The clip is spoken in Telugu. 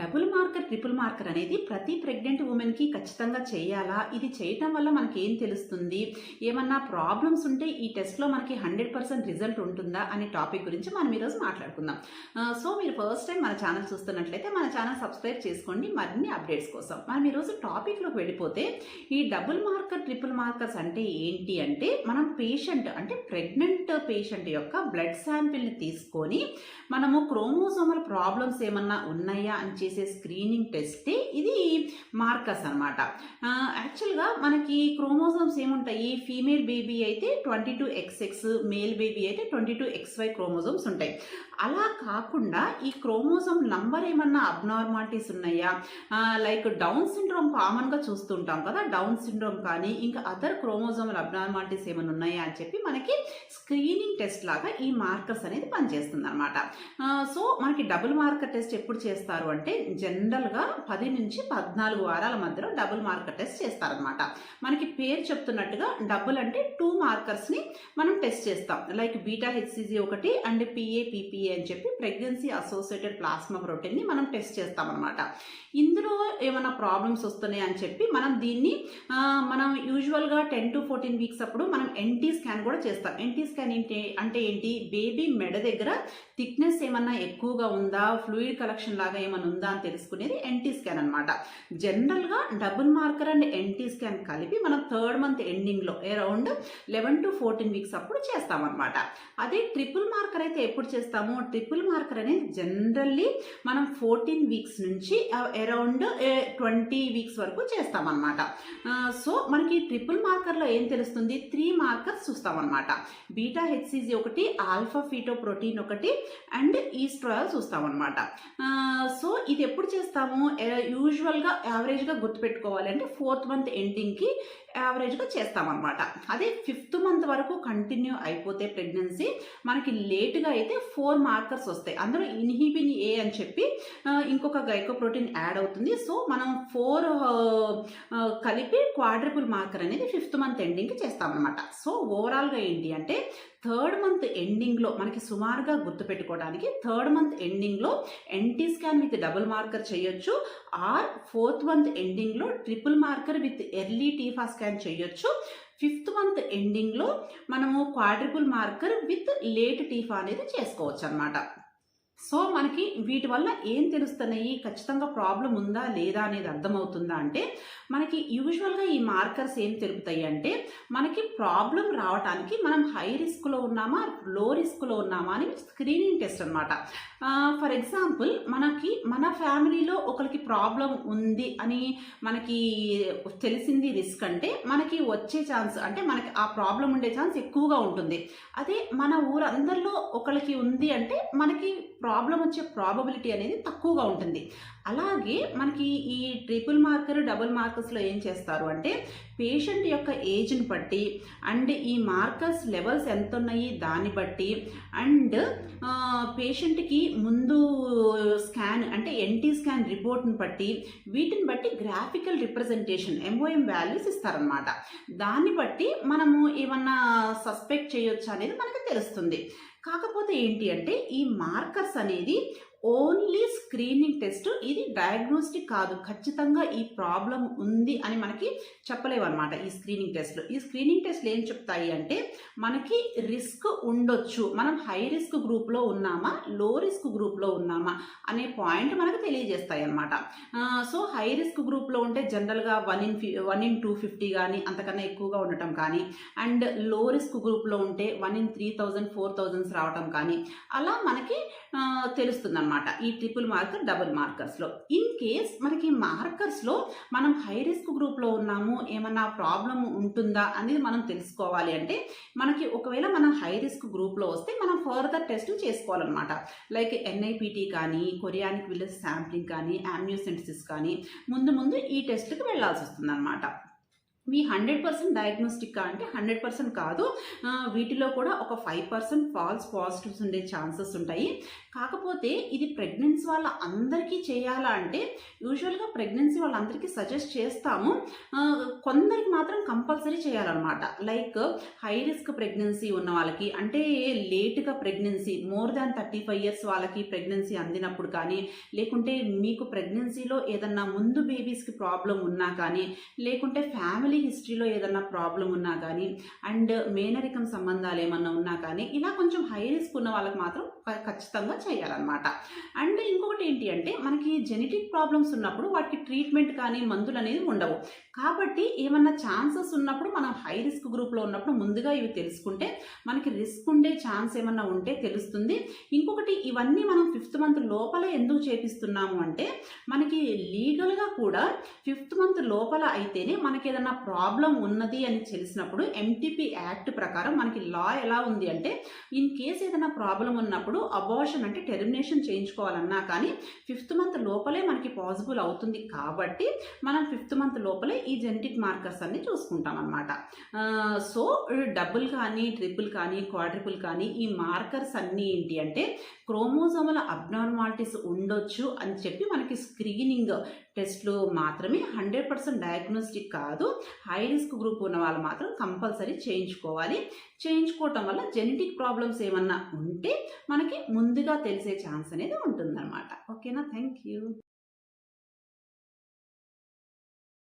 డబుల్ మార్కర్ ట్రిపుల్ మార్కర్ అనేది ప్రతి ప్రెగ్నెంట్ ఉమెన్కి ఖచ్చితంగా చేయాలా? ఇది చేయటం వల్ల మనకి ఏం తెలుస్తుంది? ఏమన్నా ప్రాబ్లమ్స్ ఉంటే ఈ టెస్ట్లో మనకి హండ్రెడ్ పర్సెంట్ రిజల్ట్ ఉంటుందా? అనే టాపిక్ గురించి మనం ఈరోజు మాట్లాడుకుందాం. సో మీరు ఫస్ట్ టైం మన ఛానల్ చూస్తున్నట్లయితే మన ఛానల్ సబ్స్క్రైబ్ చేసుకోండి. మరిన్ని అప్డేట్స్ కోసం మనం ఈరోజు టాపిక్లోకి వెళ్ళిపోతే ఈ డబుల్ మార్కర్ ట్రిపుల్ మార్కర్స్ అంటే ఏంటి అంటే మనం పేషెంట్ అంటే ప్రెగ్నెంట్ పేషెంట్ యొక్క బ్లడ్ శాంపిల్ని తీసుకొని మనము క్రోమోజోమల్ ప్రాబ్లమ్స్ ఏమన్నా ఉన్నాయా అని చేసే స్క్రీనింగ్ టెస్టే ఇది మార్కస్ అనమాట యాక్చువల్గా మనకి క్రోమోజోమ్స్ ఏముంటాయి? ఫీమేల్ బేబీ అయితే twenty two XX male baby అయితే ట్వంటీ టూ ఎక్స్వై క్రోమోజోమ్స్ ఉంటాయి. అలా కాకుండా ఈ క్రోమోజోమ్ నంబర్ ఏమన్నా అబ్నార్మాలిటీస్ ఉన్నాయా? లైక్ డౌన్ సిండ్రోమ్ కామన్గా చూస్తుంటాం కదా డౌన్ సిండ్రోమ్ కానీ ఇంకా అదర్ క్రోమోజోమల్ అబ్నార్మాలిటీస్ ఏమైనా ఉన్నాయా అని చెప్పి మనకి స్క్రీనింగ్ టెస్ట్ లాగా ఈ మార్కర్స్ అనేది పనిచేస్తుంది అనమాట సో మనకి డబుల్ మార్కర్ టెస్ట్ ఎప్పుడు చేస్తారు అంటే జనరల్గా పది నుంచి పద్నాలుగు వారాల మధ్యలో డబుల్ మార్కర్ టెస్ట్ చేస్తారనమాట మనకి పేరు చెప్తున్నట్టుగా డబుల్ అంటే టూ మార్కర్స్ని మనం టెస్ట్ చేస్తాం. లైక్ బీటా హెచ్సిజీ ఒకటి అండ్ పిఏ పిపిఏ అని చెప్పి ప్రెగ్నెన్సీ అసోసియేటెడ్ ప్లాస్మా ప్రోటీన్ని మనం టెస్ట్ చేస్తాం అనమాట ఇందులో ఏమైనా ప్రాబ్లమ్స్ వస్తున్నాయి అని చెప్పి మనం దీన్ని మనం యూజువల్గా టెన్ టు ఫోర్టీన్ వీక్స్ అప్పుడు మనం ఎన్టీ స్కాన్ కూడా చేస్తాం. ఎన్టీ స్కాన్ ఏంటి అంటే ఏంటి? బేబీ మెడ దగ్గర థిక్నెస్ ఏమన్నా ఎక్కువగా ఉందా? ఫ్లూయిడ్ కలెక్షన్ లాగా ఏమైనా ఉందా అని తెలుసుకునేది ఎన్టీ స్కాన్ అనమాట జనరల్గా double marker and NT scan కలిపి మనం థర్డ్ మంత్ ఎండింగ్లో around eleven to fourteen weeks అప్పుడు చేస్తామన్నమాట. అదే ట్రిపుల్ మార్కర్ అయితే ఎప్పుడు చేస్తాము? ట్రిపుల్ మార్కర్ అనేది జనరల్లీ మనం ఫోర్టీన్ వీక్స్ నుంచి అరౌండ్ ట్వంటీ వీక్స్ వరకు చేస్తామన్నమాట. సో మనకి ట్రిపుల్ మార్కర్లో ఏం తెలుస్తుంది? త్రీ మార్కర్స్ చూస్తామన్నమాట. బీటా హెచ్సిజీ ఒకటి ఆల్ఫా ఫీటో ప్రోటీన్ ఒకటి అండ్ ఈస్ట్రాయల్ చూస్తామన్నమాట సో ఇది ఎప్పుడు చేస్తాము యూజువల్గా యావరేజ్గా గుర్తుపెట్టుకోవాలి అంటే ఫోర్త్ మంత్ ఎండింగ్కి యావరేజ్గా చేస్తామన్నమాట. అదే ఫిఫ్త్ మంత్ వరకు కంటిన్యూ అయిపోతే ప్రెగ్నెన్సీ మనకి లేటుగా అయితే ఫోర్ మార్కర్స్ వస్తాయి. అందులో ఇన్హిబిన్ ఏ అని చెప్పి ఇంకొక గైకోప్రోటీన్ యాడ్ అవుతుంది. సో మనం ఫోర్ కలిపి క్వాడ్రిపుల్ మార్కర్ అనేది ఫిఫ్త్ మంత్ ఎండింగ్కి చేస్తామన్నమాట. సో ఓవరాల్గా ఏంటి అంటే థర్డ్ మంత్ ఎండింగ్లో మనకి సుమారుగా గుర్తుపెట్టుకోవడానికి థర్డ్ మంత్ ఎండింగ్లో NT scan with double marker చేయొచ్చు. ఆర్ ఫోర్త్ మంత్ ఎండింగ్లో triple marker with early TIFFA scan చేయొచ్చు. ఫిఫ్త్ మంత్ ఎండింగ్లో మనము quadruple marker with late TIFFA అనేది చేసుకోవచ్చు అనమాట సో మనకి వీటి వల్ల ఏం తెలుస్తున్నాయి? ఖచ్చితంగా ప్రాబ్లం ఉందా? లేదా అనేది అర్థమవుతుందా అంటే మనకి యూజువల్గా ఈ మార్కర్స్ ఏం తెలుపుతాయి అంటే మనకి ప్రాబ్లం రావడానికి మనం హై రిస్క్లో ఉన్నామా? లో రిస్క్లో ఉన్నామా? అని స్క్రీనింగ్ టెస్ట్ అనమాట ఫర్ ఎగ్జాంపుల్ మనకి మన ఫ్యామిలీలో ఒకరికి ప్రాబ్లం ఉంది అని మనకి తెలిసింది రిస్క్ అంటే మనకి వచ్చే ఛాన్స్ అంటే మనకి ఆ ప్రాబ్లం ఉండే ఛాన్స్ ఎక్కువగా ఉంటుంది. అదే మన ఊరందరిలో ఒకరికి ఉంది అంటే మనకి ప్రాబ్లం వచ్చే ప్రాబబిలిటీ అనేది తక్కువగా ఉంటుంది. అలాగే మనకి ఈ ట్రిపుల్ మార్కర్ డబుల్ మార్కర్స్లో ఏం చేస్తారు అంటే పేషెంట్ యొక్క ఏజ్ని బట్టి అండ్ ఈ మార్కర్స్ లెవెల్స్ ఎంత ఉన్నాయి దాన్ని బట్టి అండ్ పేషెంట్కి ముందు స్కాన్ అంటే ఎన్టీ స్కాన్ రిపోర్ట్ని బట్టి వీటిని బట్టి గ్రాఫికల్ రిప్రజెంటేషన్ ఎంఓఎం వాల్యూస్ ఇస్తారనమాట దాన్ని బట్టి మనము ఏమన్నా సస్పెక్ట్ చేయొచ్చు అనేది మనకు తెలుస్తుంది. కాకపోతే ఏంటి అంటే ఈ మార్కర్స్ అనేది ఓన్లీ స్క్రీనింగ్ టెస్ట్. ఇది డయాగ్నోస్టిక్ కాదు. ఖచ్చితంగా ఈ ప్రాబ్లం ఉంది అని మనకి చెప్పలేవు అనమాట ఈ స్క్రీనింగ్ టెస్ట్లు ఈ స్క్రీనింగ్ టెస్ట్లు ఏం చెప్తాయి అంటే మనకి రిస్క్ ఉండొచ్చు. మనం హై రిస్క్ గ్రూప్లో ఉన్నామా? లో రిస్క్ గ్రూప్లో ఉన్నామా? అనే పాయింట్ మనకు తెలియజేస్తాయి అనమాట సో హై రిస్క్ గ్రూప్లో ఉంటే జనరల్గా one in one in two fifty కానీ అంతకన్నా ఎక్కువగా ఉండటం కానీ అండ్లో రిస్క్ గ్రూప్లో ఉంటే one in three thousand four thousands రావటం కానీ అలా మనకి తెలుస్తుంది అనమాట ఈ ట్రిపుల్ మార్కర్ డబుల్ మార్కర్స్లో ఇన్ కేస్ మనకి మార్కర్స్లో మనం హై రిస్క్ గ్రూప్లో ఉన్నాము ఏమన్నా ప్రాబ్లం ఉంటుందా అనేది మనం తెలుసుకోవాలి అంటే మనకి ఒకవేళ మనం హై రిస్క్ గ్రూప్లో వస్తే మనం ఫర్దర్ టెస్ట్ చేసుకోవాలన్నమాట. లైక్ ఎన్ఐపిటి కానీ కొరియానిక్ విలేజ్ శాంప్లింగ్ కానీ ఆమ్నియోసెంటిసిస్ కానీ ముందు ముందు ఈ టెస్ట్కి వెళ్ళాల్సి వస్తుంది మీ హండ్రెడ్ పర్సెంట్ డయాగ్నోస్టిక్ అంటే హండ్రెడ్ పర్సెంట్ కాదు. వీటిలో కూడా ఒక ఫైవ్ పర్సెంట్ ఫాల్స్ పాజిటివ్స్ ఉండే ఛాన్సెస్ ఉంటాయి. కాకపోతే ఇది ప్రెగ్నెన్సీ వాళ్ళ అందరికీ చేయాలా అంటే యూజువల్గా ప్రెగ్నెన్సీ వాళ్ళందరికీ సజెస్ట్ చేస్తాము. కొందరికి మాత్రం కంపల్సరీ చేయాలన్నమాట. లైక్ హై రిస్క్ ప్రెగ్నెన్సీ ఉన్న వాళ్ళకి అంటే లేట్గా pregnancy more than thirty five years వాళ్ళకి ప్రెగ్నెన్సీ అందినప్పుడు కానీ లేకుంటే మీకు ప్రెగ్నెన్సీలో ఏదన్నా ముందు బేబీస్కి ప్రాబ్లం ఉన్నా కానీ లేకుంటే ఫ్యామిలీ హిస్టరీలో ఏదన్నా ప్రాబ్లం ఉన్నా కానీ అండ్ మేనరికం సంబంధాలు ఏమన్నా ఉన్నా కానీ ఇలా కొంచెం హై రిస్క్ ఉన్న వాళ్ళకి మాత్రం ఖచ్చితంగా చేయాలన్నమాట. అండ్ ఇంకొకటి ఏంటి అంటే మనకి జెనెటిక్ ప్రాబ్లమ్స్ ఉన్నప్పుడు వాటికి ట్రీట్మెంట్ కానీ మందులు అనేది ఉండవు. కాబట్టి ఏమన్నా ఛాన్సెస్ ఉన్నప్పుడు మనం హై రిస్క్ గ్రూప్లో ఉన్నప్పుడు ముందుగా ఇవి తెలుసుకుంటే మనకి రిస్క్ ఉండే ఛాన్స్ ఏమన్నా ఉంటే తెలుస్తుంది. ఇంకొకటి ఇవన్నీ మనం ఫిఫ్త్ మంత్ లోపల ఎందుకు చేపిస్తున్నాము అంటే మనకి లీగల్గా కూడా ఫిఫ్త్ మంత్ లోపల అయితేనే మనకి ఏదైనా ప్రాబ్లం ఉన్నది అని తెలిసినప్పుడు ఎంటీపీ యాక్ట్ ప్రకారం మనకి లా ఎలా ఉంది అంటే ఇన్ కేస్ ఏదైనా ప్రాబ్లం ఉన్నప్పుడు అబార్షన్ అంటే టెర్మినేషన్ చేయించుకోవాలన్నా కానీ ఫిఫ్త్ మంత్ లోపలే మనకి పాసిబుల్ అవుతుంది కాబట్టి మనం ఫిఫ్త్ మంత్ లోపలే ఈ జెనెటిక్ మార్కర్స్ అన్ని చూసుకుంటాం అనమాట సో డబుల్ కానీ ట్రిపుల్ కానీ క్వాడ్రిపుల్ కానీ ఈ మార్కర్స్ అన్నీ ఏంటి అంటే క్రోమోజోమల అబ్నార్మాలిటీస్ ఉండొచ్చు అని చెప్పి మనకి స్క్రీనింగ్ టెస్ట్లు మాత్రమే హండ్రెడ్ పర్సెంట్ డయాగ్నోస్టిక్ కాదు. హై రిస్క్ గ్రూప్ ఉన్న వాళ్ళు మాత్రం కంపల్సరీ చేయించుకోవాలి. చేయించుకోవటం వల్ల జెనెటిక్ ప్రాబ్లమ్స్ ఏమన్నా ఉంటే మనకి ముందుగా తెలిసే ఛాన్స్ అనేది ఉంటుందన్నమాట. ఓకేనా? Thank you